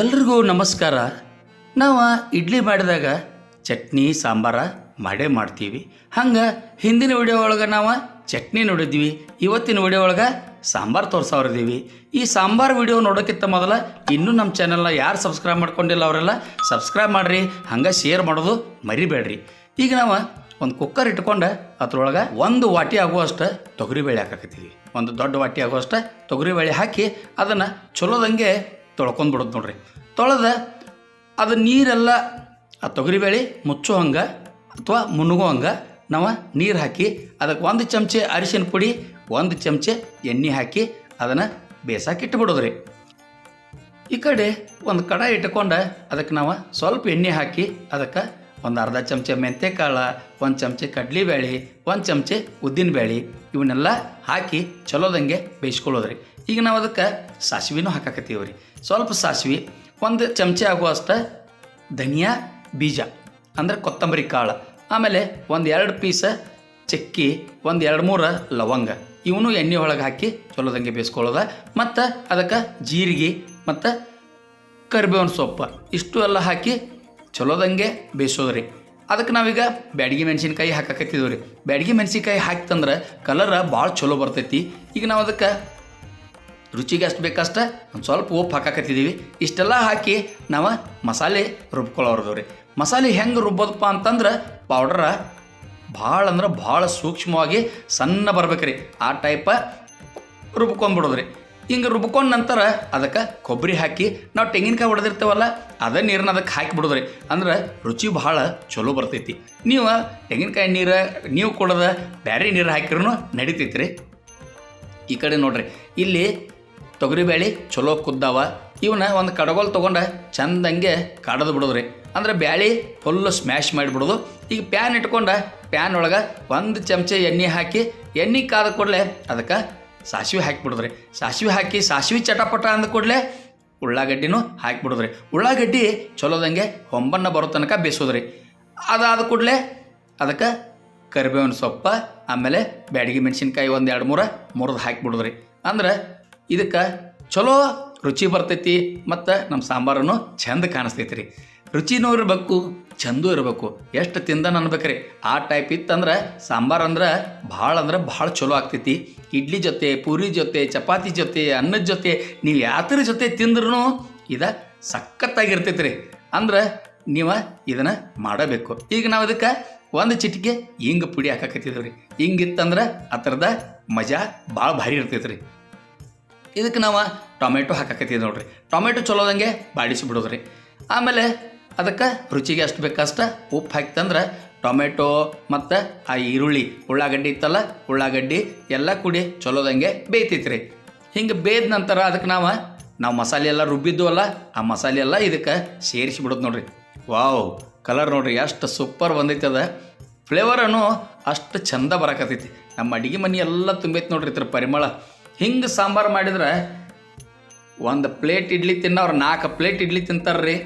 ಎಲ್ರಿಗೂ ನಮಸ್ಕಾರ. ನಾವು ಇಡ್ಲಿ ಮಾಡಿದಾಗ ಚಟ್ನಿ, ಸಾಂಬಾರ ಮಾಡೇ ಮಾಡ್ತೀವಿ. ಹಂಗೆ ಹಿಂದಿನ ವಿಡಿಯೋ ಒಳಗೆ ನಾವು ಚಟ್ನಿ ನೋಡಿದ್ವಿ. ಇವತ್ತಿನ ವಿಡಿಯೋ ಒಳಗೆ ಸಾಂಬಾರು ತೋರಿಸೋರಿದ್ದೀವಿ ಈ ಸಾಂಬಾರು ವಿಡಿಯೋ ನೋಡೋಕ್ಕಿಂತ ಮೊದಲು ಇನ್ನೂ ನಮ್ಮ ಚಾನಲ್ನ ಯಾರು ಸಬ್ಸ್ಕ್ರೈಬ್ ಮಾಡ್ಕೊಂಡಿಲ್ಲ ಅವರೆಲ್ಲ ಸಬ್ಸ್ಕ್ರೈಬ್ ಮಾಡಿರಿ. ಹಂಗೆ ಶೇರ್ ಮಾಡೋದು ಮರಿಬೇಡ್ರಿ. ಈಗ ನಾವು ಒಂದು ಕುಕ್ಕರ್ ಇಟ್ಕೊಂಡು ಅದ್ರೊಳಗೆ ಒಂದು ವಾಟಿ ಆಗುವಷ್ಟು ತೊಗರಿಬೇಳೆ ಹಾಕಕತ್ತೀವಿ. ಒಂದು ದೊಡ್ಡ ವಾಟಿ ಆಗುವಷ್ಟು ತೊಗರಿಬೇಳೆ ಹಾಕಿ ಅದನ್ನು ಚಲೋದಂಗೆ ತೊಳ್ಕೊಂಡು ಬಿಡೋದು ನೋಡ್ರಿ. ತೊಳೆದ ಅದು ನೀರೆಲ್ಲ, ಆ ತೊಗರಿಬೇಳೆ ಮುಚ್ಚೋ ಹಂಗೆ ಅಥವಾ ಮುನುಗೋ ಹಂಗೆ, ನಾವು ನೀರು ಹಾಕಿ ಅದಕ್ಕೆ ಒಂದು ಚಮಚೆ ಅರಿಶಿನ ಪುಡಿ, ಒಂದು ಚಮಚೆ ಎಣ್ಣೆ ಹಾಕಿ ಅದನ್ನು ಬೇಸಾಕಿ ಈ ಕಡೆ ಒಂದು ಕಡಾಯಿ ಇಟ್ಕೊಂಡು ಅದಕ್ಕೆ ನಾವು ಸ್ವಲ್ಪ ಎಣ್ಣೆ ಹಾಕಿ ಅದಕ್ಕೆ ಒಂದು ಅರ್ಧ ಚಮಚ ಮೆಂತ್ಯಕಾಳು ಒಂದು ಚಮಚೆ ಕಡ್ಲಿಬೇಳೆ, ಒಂದು ಚಮಚೆ ಉದ್ದಿನಬೇಳೆ ಇವನ್ನೆಲ್ಲ ಹಾಕಿ ಚಲೋದಂಗೆ ಬೇಯಿಸ್ಕೊಳ್ಳೋದ್ರಿ. ಈಗ ನಾವು ಅದಕ್ಕೆ ಸಾಸಿವೆನೂ ಹಾಕಾಕತ್ತೀವಿ ರೀ ಸ್ವಲ್ಪ ಸಾಸಿವೆ, ಒಂದು ಚಮಚೆ ಆಗುವಷ್ಟು ಧನಿಯಾ, ಬೀಜ, ಅಂದರೆ ಕೊತ್ತಂಬರಿ ಕಾಳು, ಆಮೇಲೆ ಒಂದು ಎರಡು ಪೀಸ ಚಕ್ಕಿ, ಒಂದು ಎರಡು ಮೂರು ಲವಂಗ. ಇವನು ಎಣ್ಣೆ ಒಳಗೆ ಹಾಕಿ ಚಲೋದಂಗೆ ಬೇಯಿಸ್ಕೊಳ್ಳೋದ. ಮತ್ತು ಅದಕ್ಕೆ ಜೀರಿಗೆ ಮತ್ತು ಕರಿಬೇವಿನ ಸೊಪ್ಪು, ಇಷ್ಟು ಎಲ್ಲ ಹಾಕಿ ಚಲೋದಂಗೆ ಬೇಯಿಸೋದ್ರಿ. ಅದಕ್ಕೆ ನಾವೀಗ ಬ್ಯಾಡಗಿ ಮೆಣಸಿನ್ಕಾಯಿ ಹಾಕಕತ್ತಿದ್ವಿ ರೀ ಬ್ಯಾಡಗಿ ಮೆಣಸಿನ್ಕಾಯಿ ಹಾಕ್ತಂದ್ರೆ ಕಲರ್ ಭಾಳ ಚಲೋ ಬರ್ತೈತಿ. ಈಗ ನಾವು ಅದಕ್ಕೆ ರುಚಿಗೆ ಅಷ್ಟು ಬೇಕಷ್ಟ, ಒಂದು ಸ್ವಲ್ಪ ಉಪ್ಪು ಹಾಕಾಕತ್ತಿದ್ದೀವಿ ಇಷ್ಟೆಲ್ಲ ಹಾಕಿ ನಾವು ಮಸಾಲೆ ರುಬ್ಕೊಳ್ಳೋರ್ದವು ರೀ ಮಸಾಲೆ ಹೆಂಗೆ ರುಬ್ಬೋದಪ್ಪ ಅಂತಂದ್ರೆ ಪೌಡ್ರ ಭಾಳ ಅಂದ್ರೆ ಭಾಳ ಸೂಕ್ಷ್ಮವಾಗಿ ಸಣ್ಣ ಬರ್ಬೇಕ್ರಿ. ಆ ಟೈಪ ರುಬ್ಕೊಂಡ್ಬಿಡೋದ್ರಿ. ಹಿಂಗೆ ರುಬ್ಕೊಂಡ ನಂತರ ಅದಕ್ಕೆ ಕೊಬ್ಬರಿ ಹಾಕಿ, ನಾವು ತೆಂಗಿನಕಾಯಿ ಹೊಡೆದಿರ್ತೇವಲ್ಲ ಅದೇ ನೀರನ್ನ ಅದಕ್ಕೆ ಹಾಕಿ ಬಿಡೋದ್ರಿ ಅಂದ್ರೆ ರುಚಿ ಭಾಳ ಚಲೋ ಬರ್ತೈತಿ. ನೀವು ತೆಂಗಿನಕಾಯಿ ನೀರು, ನೀವು ಕೊಡೋದ ಬೇರೆ ನೀರು ಹಾಕಿರೂ ನಡಿತೈತಿ ರೀ ಈ ಕಡೆ ನೋಡ್ರಿ, ಇಲ್ಲಿ ತೊಗರಿಬೇಳೆ ಚಲೋ ಕುದ್ದಾವ, ಇವನ್ನ ಒಂದು ಕಡಗೋಲ್ ತೊಗೊಂಡು ಚಂದಂಗೆ ಕಡದು ಬಿಡೋದ್ರಿ. ಅಂದ್ರೆ ಬ್ಯಾಳಿ ಫುಲ್ ಸ್ಮ್ಯಾಶ್ ಮಾಡಿಬಿಡೋದು. ಈಗ ಪ್ಯಾನ್ ಇಟ್ಕೊಂಡು ಪ್ಯಾನ್ ಒಳಗೆ ಒಂದು ಚಮಚ ಎಣ್ಣೆ ಹಾಕಿ, ಎಣ್ಣೆ ಕಾದ ಕೂಡಲೇ ಅದಕ್ಕೆ ಸಾಸಿವೆ ಹಾಕಿಬಿಡೋದ್ರಿ. ಸಾಸಿವೆ ಹಾಕಿ, ಸಾಸಿವೆ ಚಟಪಟ ಅಂದ ಕೂಡಲೇ ಉಳ್ಳಾಗಡ್ಡಿನೂ ಹಾಕಿಬಿಡೋದ್ರಿ. ಉಳ್ಳಾಗಡ್ಡಿ ಚಲೋದಂಗೆ ಹೊಂಬನ್ನ ಬರೋ ತನಕ ಬೇಯಿಸೋದ್ರಿ. ಅದಾದ ಕೂಡಲೇ ಅದಕ್ಕೆ ಕರಿಬೇವಿನ ಸೊಪ್ಪ, ಆಮೇಲೆ ಬ್ಯಾಡಗಿ ಮೆಣಸಿನ್ಕಾಯಿ ಒಂದು ಎರಡು ಮೂರ ಮುರಿದು ಹಾಕಿಬಿಡೋದ್ರಿ. ಅಂದ್ರೆ ಇದಕ್ಕೆ ಚಲೋ ರುಚಿ ಬರ್ತೈತಿ ಮತ್ತು ನಮ್ಮ ಸಾಂಬಾರನ್ನು ಚಂದ ಕಾಣಿಸ್ತೈತಿ ರೀ ರುಚಿನೂ ಇರಬೇಕು, ಚಂದೂ ಇರಬೇಕು. ಎಷ್ಟು ತಿಂದನ ಅನ್ಬೇಕ್ರಿ? ಆ ಟೈಪ್ ಇತ್ತಂದ್ರೆ ಸಾಂಬಾರು ಅಂದ್ರೆ ಭಾಳ ಅಂದ್ರೆ ಭಾಳ ಚಲೋ ಆಗ್ತೈತಿ. ಇಡ್ಲಿ ಜೊತೆ, ಪೂರಿ ಜೊತೆ, ಚಪಾತಿ ಜೊತೆ, ಅನ್ನದ ಜೊತೆ, ನೀವು ಯಾತ್ರ ಜೊತೆ ತಿಂದ್ರೂ ಇದು ಸಖತ್ತಾಗಿರ್ತೈತಿ ರೀ ಅಂದ್ರೆ ನೀವು ಇದನ್ನು ಮಾಡಬೇಕು. ಈಗ ನಾವು ಇದಕ್ಕೆ ಒಂದು ಚಿಟಿಕೆ ಹಿಂಗೆ ಪುಡಿ ಹಾಕಕತ್ತಿದ್ವಿ ರೀ. ಹಿಂಗಿತ್ತಂದ್ರೆ ಆ ಥರದ ಮಜಾ ಭಾಳ ಭಾರಿ ಇರ್ತೈತೆ ರೀ ಇದಕ್ಕೆ ನಾವು ಟೊಮೆಟೊ ಹಾಕಕತ್ತೀವಿ ನೋಡ್ರಿ. ಟೊಮೆಟೊ ಚಲೋದಂಗೆ ಬಾಡಿಸಿ ಬಿಡೋದ್ರಿ. ಆಮೇಲೆ ಅದಕ್ಕೆ ರುಚಿಗೆ ಅಷ್ಟು ಬೇಕಷ್ಟ ಉಪ್ಪು ಹಾಕ್ತಂದ್ರೆ ಟೊಮೆಟೊ ಮತ್ತು ಆ ಈರುಳ್ಳಿ, ಉಳ್ಳಾಗಡ್ಡಿ ಇತ್ತಲ್ಲ, ಉಳ್ಳಾಗಡ್ಡಿ ಎಲ್ಲ ಕೂಡಿ ಚಲೋದಂಗೆ ಬೇಯ್ತೈತ್ರಿ. ಹಿಂಗೆ ಬೇಯ್ದ ನಂತರ ಅದಕ್ಕೆ ನಾವು ನಾವು ಮಸಾಲೆ ಎಲ್ಲ ರುಬ್ಬಿದ್ದು ಅಲ್ಲ, ಆ ಮಸಾಲೆ ಎಲ್ಲ ಇದಕ್ಕೆ ಸೇರಿಸಿ ಬಿಡೋದು ನೋಡ್ರಿ. ವಾವ್, ಕಲರ್ ನೋಡ್ರಿ ಎಷ್ಟು ಸೂಪರ್ ಬಂದೈತೆ ಅದ. ಫ್ಲೇವರನು ಅಷ್ಟು ಚಂದ ಬರಕತ್ತೈತಿ. ನಮ್ಮ ಅಡುಗೆ ಮನೆ ಎಲ್ಲ ತುಂಬೈತೆ ನೋಡ್ರಿ ಇದ್ರ ಪರಿಮಳ. ಹಿಂಗೆ ಸಾಂಬಾರು ಮಾಡಿದ್ರೆ ಒಂದು ಪ್ಲೇಟ್ ಇಡ್ಲಿ ತಿನ್ನೋರು ನಾಲ್ಕು ಪ್ಲೇಟ್ ಇಡ್ಲಿ ತಿಂತಾರ್ರಿ.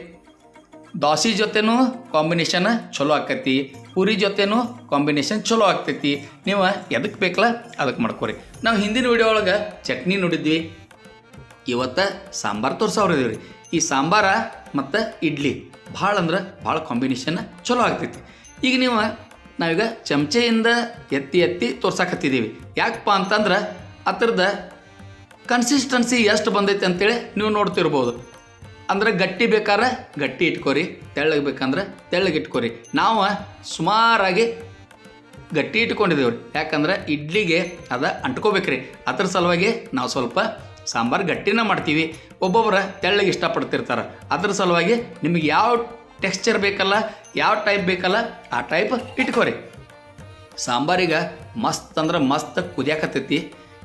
ದೋಸೆ ಜೊತೆನೂ ಕಾಂಬಿನೇಷನ್ ಚಲೋ ಆಕೈತಿ, ಪೂರಿ ಜೊತೆನೂ ಕಾಂಬಿನೇಷನ್ ಚಲೋ ಆಗ್ತೈತಿ. ನೀವು ಎದಕ್ಕೆ ಬೇಕಲ್ಲ ಅದಕ್ಕೆ ಮಾಡ್ಕೊರಿ. ನಾವು ಹಿಂದಿನ ವಿಡಿಯೋ ಒಳಗೆ ಚಟ್ನಿ ನೋಡಿದ್ವಿ. ಇವತ್ತು ಸಾಂಬಾರು ತೋರ್ಸವ್ರಿದೀವಿ ರೀ ಈ ಸಾಂಬಾರ ಮತ್ತು ಇಡ್ಲಿ ಭಾಳ ಅಂದ್ರೆ ಭಾಳ ಕಾಂಬಿನೇಷನ್ ಚಲೋ ಆಗ್ತೈತಿ. ಈಗ ನೀವು ನಾವೀಗ ಚಮಚೆಯಿಂದ ಎತ್ತಿ ಎತ್ತಿ ತೋರ್ಸಾಕತ್ತಿದ್ದೀವಿ ಯಾಕಪ್ಪ ಅಂತಂದ್ರೆ ಅದ್ರದ ಕನ್ಸಿಸ್ಟೆನ್ಸಿ ಎಷ್ಟು ಬಂದೈತೆ ಅಂತೇಳಿ ನೀವು ನೋಡ್ತಿರ್ಬೋದು. ಅಂದ್ರೆ ಗಟ್ಟಿ ಬೇಕಾದ್ರೆ ಗಟ್ಟಿ ಇಟ್ಕೋರಿ, ತೆಳ್ಳಗೆ ಬೇಕಂದ್ರೆ ತೆಳ್ಳಗೆ ಇಟ್ಕೋರಿ. ನಾವು ಸುಮಾರಾಗಿ ಗಟ್ಟಿ ಇಟ್ಕೊಂಡಿದ್ದೇವೆ ರೀ ಯಾಕಂದ್ರೆ ಇಡ್ಲಿಗೆ ಅದು ಅಂಟ್ಕೋಬೇಕ್ರಿ. ಅದ್ರ ಸಲುವಾಗಿ ನಾವು ಸ್ವಲ್ಪ ಸಾಂಬಾರು ಗಟ್ಟಿನ ಮಾಡ್ತೀವಿ. ಒಬ್ಬೊಬ್ಬರ ತೆಳ್ಳಗೆ ಇಷ್ಟಪಡ್ತಿರ್ತಾರೆ. ಅದ್ರ ಸಲುವಾಗಿ ನಿಮಗೆ ಯಾವ ಟೆಕ್ಸ್ಚರ್ ಬೇಕಲ್ಲ, ಯಾವ ಟೈಪ್ ಬೇಕಲ್ಲ, ಆ ಟೈಪ್ ಇಟ್ಕೋರಿ. ಸಾಂಬಾರಿಗೆ ಮಸ್ತ್ ಅಂದ್ರೆ ಮಸ್ತ್ ಕುದಿಯಾಕತ್ತೈತಿ.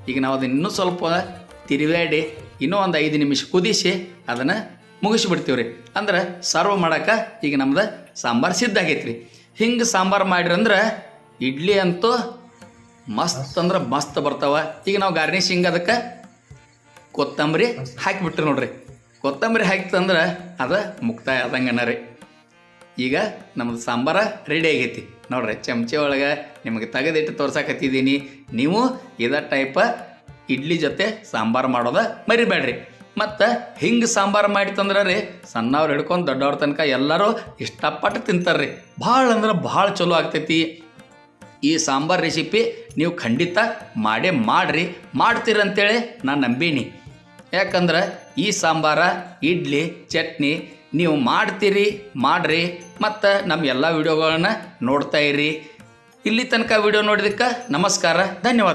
ಈಗ ನಾವು ಅದನ್ನು ಇನ್ನೂ ಸ್ವಲ್ಪ ತಿರುವಾಡಿ ಇನ್ನೂ ಒಂದು ಐದು ನಿಮಿಷ ಕುದಿಸಿ ಅದನ್ನು ಮುಗಿಸ್ಬಿಡ್ತೀವಿ ರೀ ಅಂದ್ರೆ ಸರ್ವ್ ಮಾಡೋಕೆ ಈಗ ನಮ್ದು ಸಾಂಬಾರು ಸಿದ್ಧ ಆಗೈತೆ ರೀ ಹಿಂಗೆ ಸಾಂಬಾರು ಮಾಡಿರಂದ್ರೆ ಇಡ್ಲಿ ಅಂತೂ ಮಸ್ತ್ ಅಂದ್ರೆ ಮಸ್ತ್ ಬರ್ತಾವ. ಈಗ ನಾವು ಗಾರ್ನಿಶಿಂಗ್ ಅದಕ್ಕೆ ಕೊತ್ತಂಬರಿ ಹಾಕಿಬಿಟ್ರಿ ನೋಡ್ರಿ. ಕೊತ್ತಂಬರಿ ಹಾಕಿತಂದ್ರೆ ಅದು ಮುಕ್ತಾಯ ಆದಂಗನ ರೀ ಈಗ ನಮ್ದು ಸಾಂಬಾರ ರೆಡಿ ಆಗೈತಿ. ನೋಡ್ರಿ, ಚಮಚೆ ಒಳಗೆ ನಿಮಗೆ ತೆಗೆದಿಟ್ಟು ತೋರ್ಸಕತ್ತಿದ್ದೀನಿ. ನೀವು ಇದೇ ಟೈಪ ಇಡ್ಲಿ ಜೊತೆ ಸಾಂಬಾರು ಮಾಡೋದ ಮರಿಬೇಡ್ರಿ. ಮತ್ತು ಹಿಂಗೆ ಸಾಂಬಾರು ಮಾಡಿ ತಂದ್ರೆ ರೀ ಸಣ್ಣವ್ರು ಹಿಡ್ಕೊಂಡು ದೊಡ್ಡವ್ರ ತನಕ ಎಲ್ಲರೂ ಇಷ್ಟಪಟ್ಟು ತಿಂತಾರೆ ರೀ ಭಾಳ ಅಂದ್ರೆ ಭಾಳ ಚಲೋ ಆಗ್ತೈತಿ. ಈ ಸಾಂಬಾರು ರೆಸಿಪಿ ನೀವು ಖಂಡಿತ ಮಾಡೇ ಮಾಡಿರಿ. ಮಾಡ್ತೀರಂತೇಳಿ ನಾನು ನಂಬೀನಿ. ಯಾಕಂದ್ರೆ ಈ ಸಾಂಬಾರ, ಇಡ್ಲಿ, ಚಟ್ನಿ ನೀವು ಮಾಡ್ತೀರಿ, ಮಾಡ್ರಿ, ಮತ್ತು ನಮ್ಮ ಎಲ್ಲ ವಿಡಿಯೋಗಳನ್ನು ನೋಡ್ತಾ ಇರಿ. ಇಲ್ಲಿ ತನಕ ವಿಡಿಯೋ ನೋಡಿದಕ್ಕೆ ನಮಸ್ಕಾರ, ಧನ್ಯವಾದ.